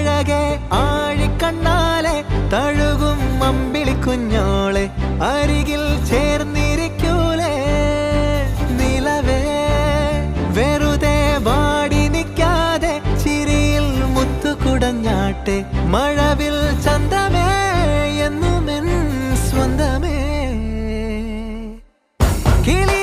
അഴകെ ആഴിക്കണ്ണാലെ തഴുകും അമ്പിളി കുഞ്ഞോളെ അരികിൽ ചേർന്നിരിക്കൂലേ. നിലവേ വെറുതെ വാടി നിൽക്കാതെ ചിരിയിൽ മുത്തുകുടഞ്ഞാട്ടെ മഴവിൽ ചന്തമേ എന്നുമെൻ സ്വന്തമേ. കിളി